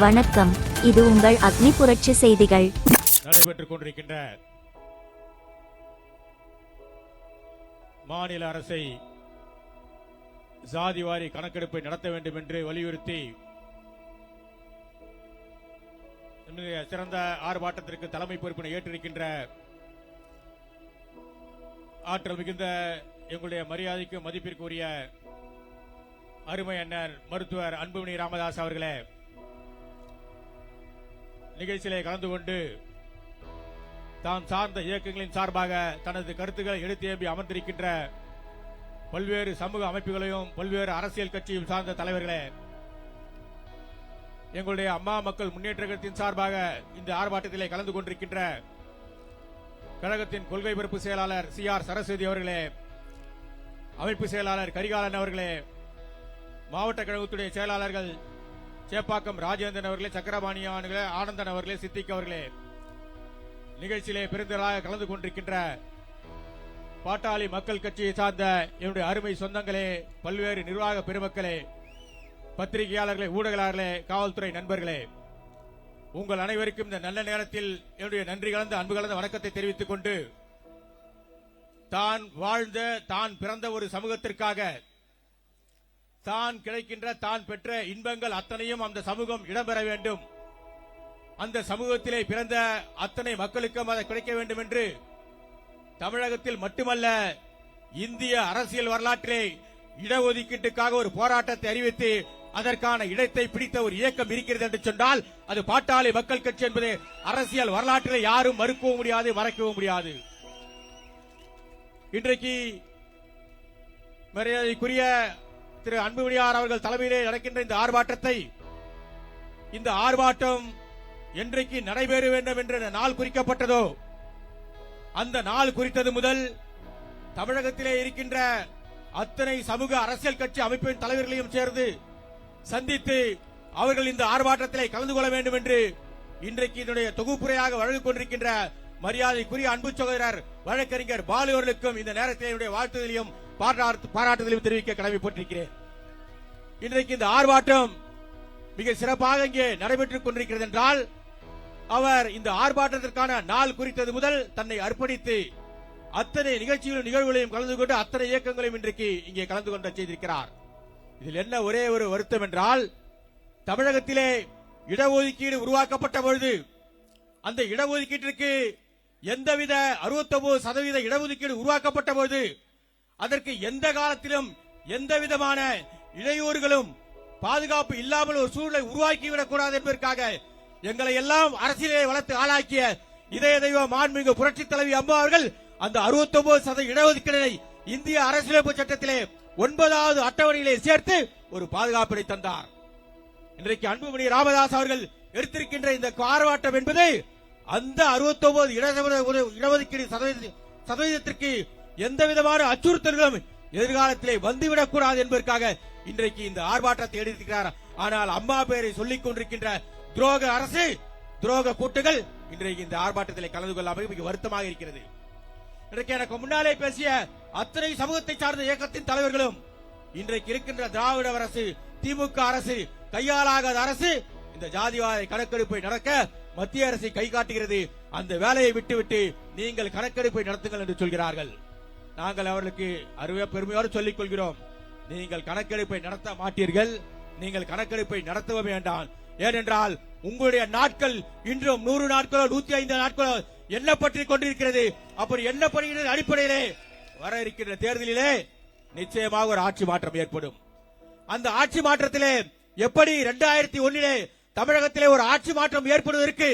வணக்கம். இது உங்கள் அக்னி புரட்சி செய்திகள். நடைபெற்றுக் கொண்டிருக்கின்ற மாநில அரசை சாதிவாரி கணக்கெடுப்பை நடத்த வேண்டும் என்று வலியுறுத்தி சிறந்த ஆர்ப்பாட்டத்திற்கு தலைமை பொறுப்பினை ஏற்றிருக்கின்ற ஆற்றல் மிகுந்த எங்களுடைய மரியாதைக்கு மதிப்பிற்குரிய அருமை அண்ணன் மருத்துவர் அன்புமணி ராமதாஸ் அவர்களே நிகழ்ச்சியிலே கலந்து கொண்டு தாம் சார்ந்த இயக்கங்களின் சார்பாக தனது கருத்துக்களை எடுத்தேம்பி அமர்ந்திருக்கின்ற பல்வேறு சமூக அமைப்புகளையும் பல்வேறு அரசியல் கட்சியும் சார்ந்த தலைவர்களே எங்களுடைய அம்மா மக்கள் முன்னேற்ற கழகத்தின் சார்பாக இந்த ஆர்ப்பாட்டத்திலே கலந்து கொண்டிருக்கின்ற கழகத்தின் கொள்கை பரப்பு செயலாளர் சி ஆர் சரஸ்வதி அவர்களே அமைப்பு செயலாளர் கரிகாலன் அவர்களே மாவட்ட கழகத்துடைய செயலாளர்கள் சேப்பாக்கம் ராஜேந்திரன் அவர்களே சக்கரபாணி அவர்களே ஆனந்தன் அவர்களே சித்திக் அவர்களே. நிகழ்ச்சியிலே பெருந்தலாக கலந்து கொண்டிருக்கின்ற பாட்டாளி மக்கள் கட்சியை சார்ந்த என்னுடைய அருமை சொந்தங்களே பல்வேறு நிர்வாக பெருமக்களே பத்திரிகையாளர்களே ஊடகர்களே காவல்துறை நண்பர்களே உங்கள் அனைவருக்கும் இந்த நல்ல நேரத்தில் என்னுடைய நன்றி கலந்த அன்பு கலந்த வணக்கத்தை தெரிவித்துக் கொண்டு தான் வாழ்ந்த தான் பிறந்த ஒரு சமூகத்திற்காக தான் கிடைக்கின்ற தான் பெற்ற இன்பங்கள் அத்தனையும் அந்த சமூகம் இடம்பெற வேண்டும். அந்த சமூகத்திலே பிறந்த அத்தனை மக்களுக்கும் அதை கிடைக்க வேண்டும் என்று தமிழகத்தில் மட்டுமல்ல இந்திய அரசியல் வரலாற்றிலே இடஒதுக்கீட்டுக்காக ஒரு போராட்டத்தை அறிவித்து அதற்கான இடத்தை பிடித்த ஒரு இயக்கம் இருக்கிறது என்று சொன்னால் அது பாட்டாளி மக்கள் கட்சி என்பது அரசியல் வரலாற்றிலே யாரும் மறுக்கவும் முடியாது மறைக்கவும் முடியாது. இன்றைக்கு மரியாதைக்குரிய திரு அன்புமணியார் அவர்கள் தலைமையிலே நடக்கின்ற இந்த ஆர்ப்பாட்டத்தை இந்த ஆர்ப்பாட்டம் என்றைக்கு நடைபெற வேண்டும் என்ற நாள் குறிக்கப்பட்டதோ அந்த நாள் குறித்தது முதல் தமிழகத்திலே இருக்கின்ற அத்தனை சமூக அரசியல் கட்சி அமைப்பின் தலைவர்களையும் சேர்ந்து சந்தித்து அவர்கள் இந்த ஆர்ப்பாட்டத்திலே கலந்து கொள்ள வேண்டும் என்று இன்றைக்கு இதனுடைய தொகுப்புரையாக வழங்கிக் கொண்டிருக்கின்ற மரியாதைக்குரிய அன்பு சகோதரர் வழக்கறிஞர் பாலு அவர்களுக்கும் இந்த நேரத்தில் என்னுடைய வாழ்த்துதலையும் பாராட்டு- பாராட்டுதலையும் தெரிவிக்க கடமைப்பட்டிருக்கிறேன். இன்றைக்கு இந்த ஆர்ப்பாட்டம் மிக சிறப்பாக இங்கே நடைபெற்றுக் கொண்டிருக்கிறது என்றால் அவர் இந்த ஆர்ப்பாட்டத்திற்கான நாள் குறித்தது முதல் தன்னை அர்ப்பணித்து அத்தனை நிகழ்ச்சிகளும் நிகழ்வுகளையும் கலந்து கொண்டு அத்தனை இயக்கங்களையும் இன்றைக்கு இங்கே கலந்து கொண்ட செய்திருக்கிறார். இதில் என்ன ஒரே ஒரு வருத்தம் என்றால் தமிழகத்திலே இடஒதுக்கீடு உருவாக்கப்பட்ட பொழுது அந்த இடஒதுக்கீட்டிற்கு எந்தவித 69% சதவீத இடஒதுக்கீடு உருவாக்கப்பட்ட பொழுது அதற்கு எந்த காலத்திலும் எந்த விதமான இடையூறுகளும் பாதுகாப்பு இல்லாமல் ஒரு சூழலை உருவாக்கிவிடக் கூடாது என்பதற்காக எங்களை எல்லாம் அரசியலை வளர்த்து ஆளாக்கிய இதய தெய்வ மாண்புமிகு புரட்சி தலைவி அம்மா அவர்கள் அந்த 69% சதவீத இடஒதுக்கீடை இந்திய அரசியலமைப்பு சட்டத்திலே ஒன்பதாவது அட்டவணையிலே சேர்த்து ஒரு பாதுகாப்பினை தந்தார். இன்றைக்கு அன்புமணி ராமதாஸ் அவர்கள் எடுத்திருக்கின்ற இந்த ஆர்ப்பாட்டம் என்பது அந்த அறுபத்தி ஒன்பது இடஒதுக்கீடு சதவீத- சதவீதத்திற்கு எந்த விதமான அச்சுறுத்தல்களும் எதிர்காலத்திலே வந்துவிடக் கூடாது என்பதற்காக இன்றைக்கு இந்த ஆர்ப்பாட்டத்தை எடுத்திருக்கிறார். ஆனால் அம்மா பெயரை சொல்லிக் கொண்டிருக்கின்ற துரோக அரசு துரோக கூட்டுகள் இன்றைக்கு இந்த ஆர்ப்பாட்டத்தில் கலந்து கொள்ளாமல் மிக வருத்தமாக இருக்கிறது. இன்றைக்கு எனக்கு முன்னாலே பேசிய அத்தனை சமூகத்தை சார்ந்த இயக்கத்தின் தலைவர்களும் இன்றைக்கு இருக்கின்ற திராவிட அரசு திமுக அரசு கையாளாகாத அரசு இந்த ஜாதிவாத கணக்கெடுப்பை நடக்க மத்திய அரசை கை காட்டுகிறது. அந்த வேலையை விட்டுவிட்டு நீங்கள் கணக்கெடுப்பை நடத்துங்கள் என்று சொல்கிறார்கள். நாங்கள் அவர்களுக்கு அருமையா பெருமையோடு சொல்லிக் கொள்கிறோம் நீங்கள் கணக்கெடுப்பை நடத்த மாட்டீர்கள். நீங்கள் கணக்கெடுப்பை நடத்த வேண்டாம். ஏனென்றால் உங்களுடைய நாட்கள் இன்றும் நூறு நாட்களோ நூத்தி ஐந்து நாட்களோ எண்ணப்பட்டு கொண்டிருக்கிறது. அப்படி எண்ணப்படுகிறது அடிப்படையிலே வர இருக்கின்ற தேர்தலிலே நிச்சயமாக ஒரு ஆட்சி மாற்றம் ஏற்படும். அந்த ஆட்சி மாற்றத்திலே எப்படி இரண்டாயிரத்தி ஒன்னிலே தமிழகத்திலே ஒரு ஆட்சி மாற்றம் ஏற்படுவதற்கு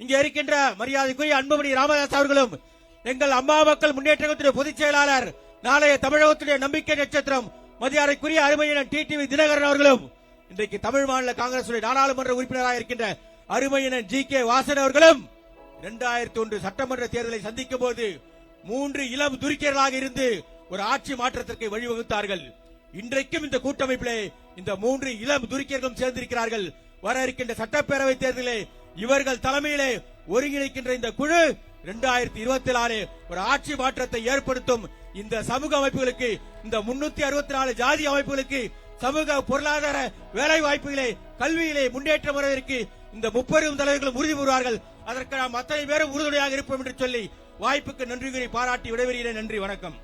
இங்கே இருக்கின்ற மரியாதைக்குரிய அன்புமணி ராமதாஸ் அவர்களும் எங்கள் அம்மா மக்கள் முன்னேற்றத்துடைய பொதுச் செயலாளர் நாளைய தமிழகத்துடைய நம்பிக்கை நட்சத்திரம் மரியாதைக்குரிய அருமையினர் டிடிவி தினகரன் அவர்களும் இன்றைக்கு தமிழ் மாநில காங்கிரஸ் நாடாளுமன்ற உறுப்பினராக இருக்கின்ற அருமையினர் ஜி கே வாசன் அவர்களும் இரண்டாயிரத்தி ஒன்று சட்டமன்ற தேர்தலை சந்திக்கும் போது மூன்று இளம் துருக்கியர்களாக இருந்து ஒரு ஆட்சி மாற்றத்திற்கு வழிவகுத்தார்கள். இன்றைக்கும் இந்த கூட்டமைப்பிலே இந்த மூன்று இளம் துருக்கியர்களும் சேர்ந்திருக்கிறார்கள். வர இருக்கின்ற சட்டப்பேரவை தேர்தலில் இவர்கள் தலைமையிலே ஒருங்கிணைக்கின்ற இந்த குழு இரண்டாயிரத்தி இருபத்தி நாலு ஒரு ஆட்சி மாற்றத்தை ஏற்படுத்தும் இந்த சமூக அமைப்புகளுக்கு இந்த முன்னூத்தி அறுபத்தி நாலு ஜாதி அமைப்புகளுக்கு சமூக பொருளாதார வேலை வாய்ப்புகளை கல்வியிலே முன்னேற்றம் வருவதற்கு இந்த முப்பெரும் தலைவர்களும் உறுதி கூறுவார்கள். அதற்கு நாம் அத்தனை பேரும் உறுதுணையாக இருப்போம் என்று சொல்லி வாய்ப்புக்கு நன்றி கூறி பாராட்டி விடைபெறுகிறேன். நன்றி வணக்கம்.